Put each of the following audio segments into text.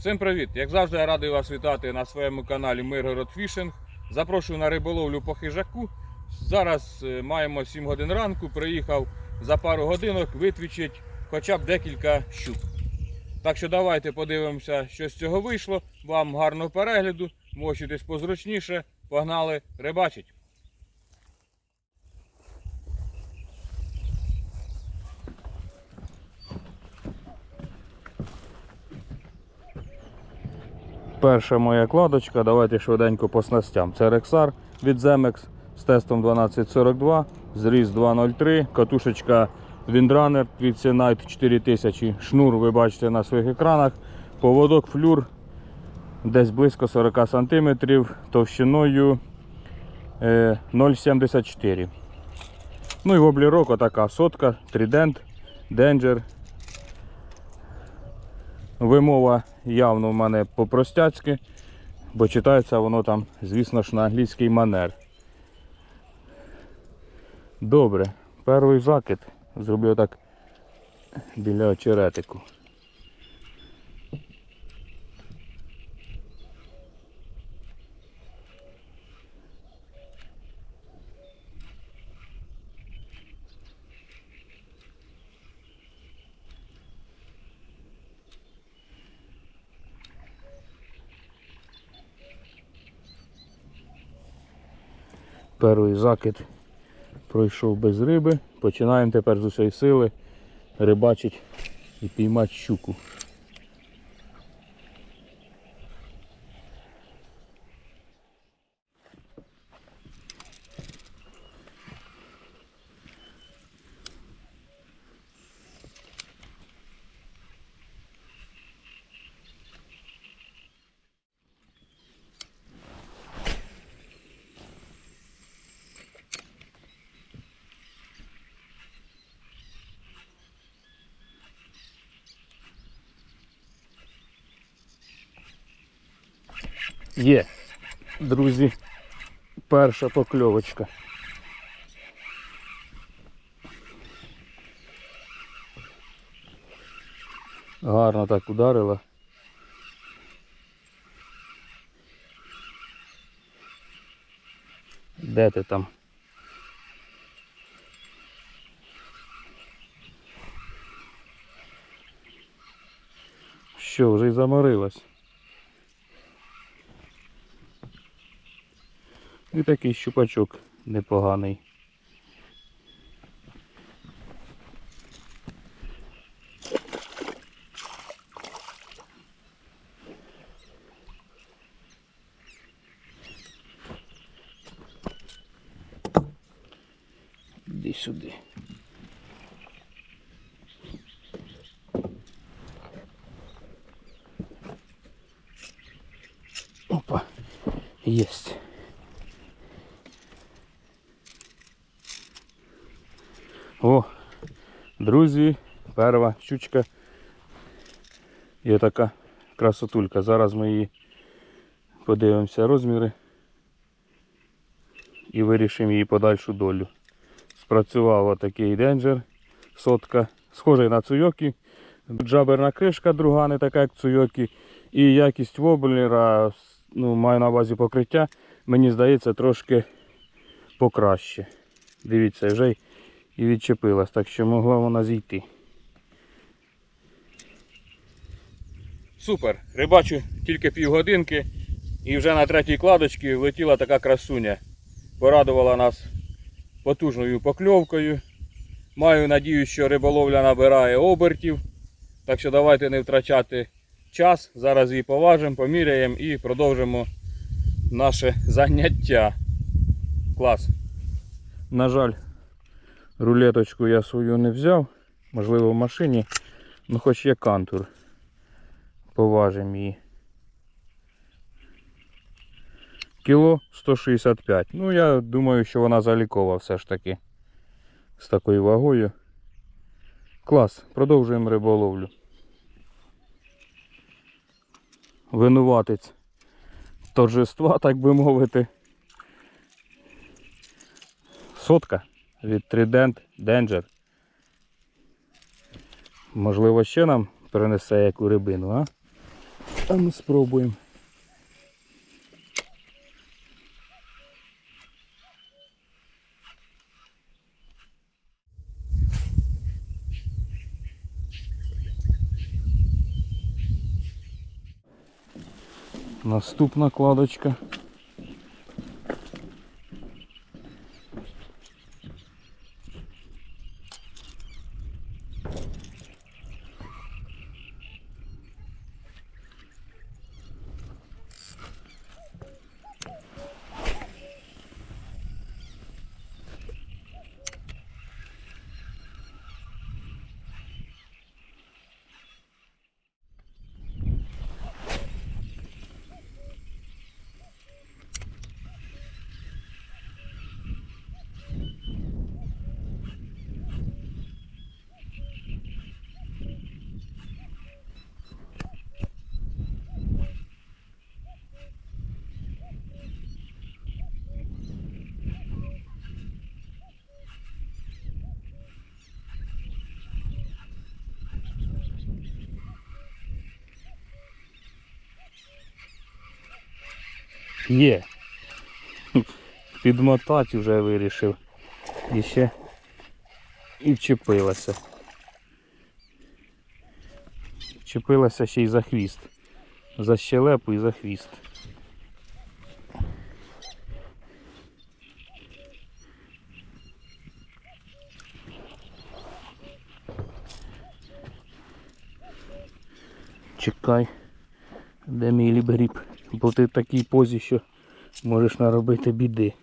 Всім привіт! Як завжди, я радий вас вітати на своєму каналі Миргород Фішинг. Запрошую на риболовлю по хижаку. Зараз е, маємо 7 годин ранку. Приїхав за пару годинок витвічить хоча б декілька щук. Так що давайте подивимося, що з цього вийшло. Вам гарного перегляду, мочитесь позручніше. Погнали рибачить. Перша моя кладочка, давайте швиденько по снастям. Це Рексар від Zemex з тестом 1242, зріз 203, катушечка Windrunner Senite 4000, шнур ви бачите на своїх екранах, поводок флюр десь близько 40 см, товщиною е, 0,74. Ну і воблірок отака сотка, тридент, денджер, Вимова явно в мене по-простяцьки, бо читається воно там, звісно ж, на англійський манер. Добре, перший закид зроблю так біля очеретику. Перший закид пройшов без риби. Починаємо тепер з усієї сили рибачити і піймати щуку. Є, друзі, перша покльовочка. Гарно так ударила. Де ти там? Що, вже й заморилась? І такий щупачок непоганий. Іди сюди. Опа, єсть. О, друзі, перша щучка. Є така красотулька. Зараз ми її подивимося розміри і вирішимо її подальшу долю. Спрацював отакий денджер, сотка, схожий на цуйокі. Джаберна кришка, друга не така, як цуйокі. І якість воблера, ну, маю на увазі покриття, мені здається, трошки покраще. Дивіться, вже й і відчепилась, так що могла вона зійти. Супер! Рибачу тільки півгодинки і вже на третій кладочці влетіла така красуня. Порадувала нас потужною покльовкою. Маю надію, що риболовля набирає обертів. Так що давайте не втрачати час. Зараз її поважимо, поміряємо і продовжимо наше заняття. Клас. На жаль, Рулеточку я свою не взяв, можливо в машині, ну хоч є кантур. Поважимо її. Кіло 165. Ну я думаю, що вона залікова все ж таки. З такою вагою. Клас, продовжуємо риболовлю. Винуватець торжества, так би мовити. Сотка від Trident Danger. Можливо, ще нам принесе яку рибину, а? А ми спробуємо. Наступна кладочка. Є. Підмотати вже вирішив. І ще і вчепилася. Вчепилася ще й за хвіст. За щелепу і за хвіст. Чекай, де мій лібгріб, бо ти в такій позі, що можеш наробити біди.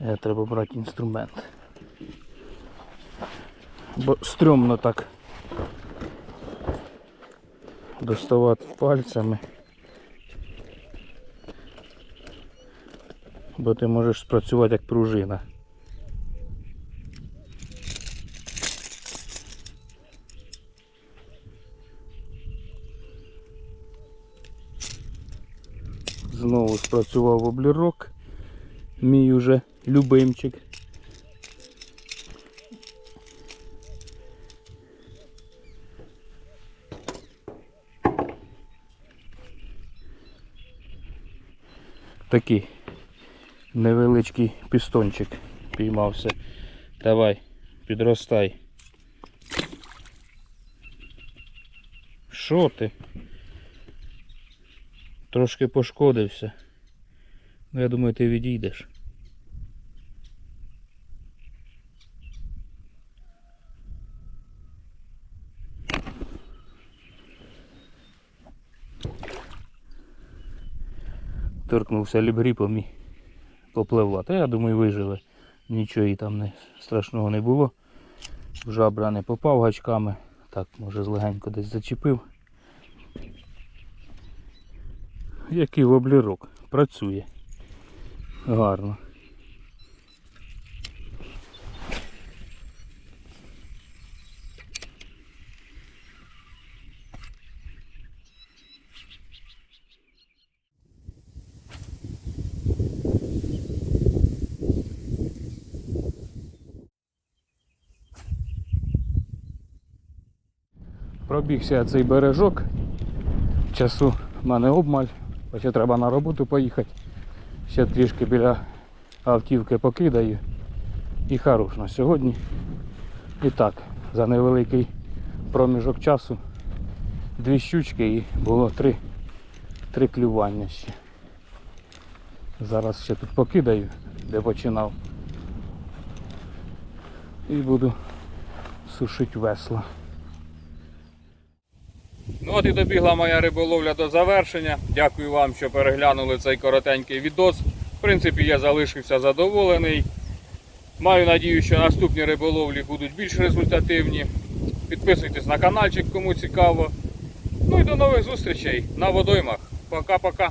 Е, Треба брати інструмент. Бо стрьомно так доставати пальцями. Бо ти можеш спрацювати як пружина. Знову спрацював облірок. Мій уже любимчик. Такий невеличкий пістончик піймався. Давай, підростай. Що ти? Трошки пошкодився. Ну, я думаю, ти відійдеш. Торкнувся лібгріпом і попливла. Та я думаю, вижили. Нічого їй там не, страшного не було. Жабра не попав гачками. Так, може злегенько десь зачепив. Який воблірок. Працює. Гарно. Пробігся цей бережок. Часу в мене обмаль, бо ще треба на роботу поїхати. Ще трішки біля автівки покидаю. І хорош на сьогодні. І так, за невеликий проміжок часу дві щучки і було три, три клювання ще. Зараз ще тут покидаю, де починав. І буду сушити весла. Ну от і добігла моя риболовля до завершення. Дякую вам, що переглянули цей коротенький відос. В принципі, я залишився задоволений. Маю надію, що наступні риболовлі будуть більш результативні. Підписуйтесь на каналчик, кому цікаво. Ну і до нових зустрічей на водоймах. Пока-пока.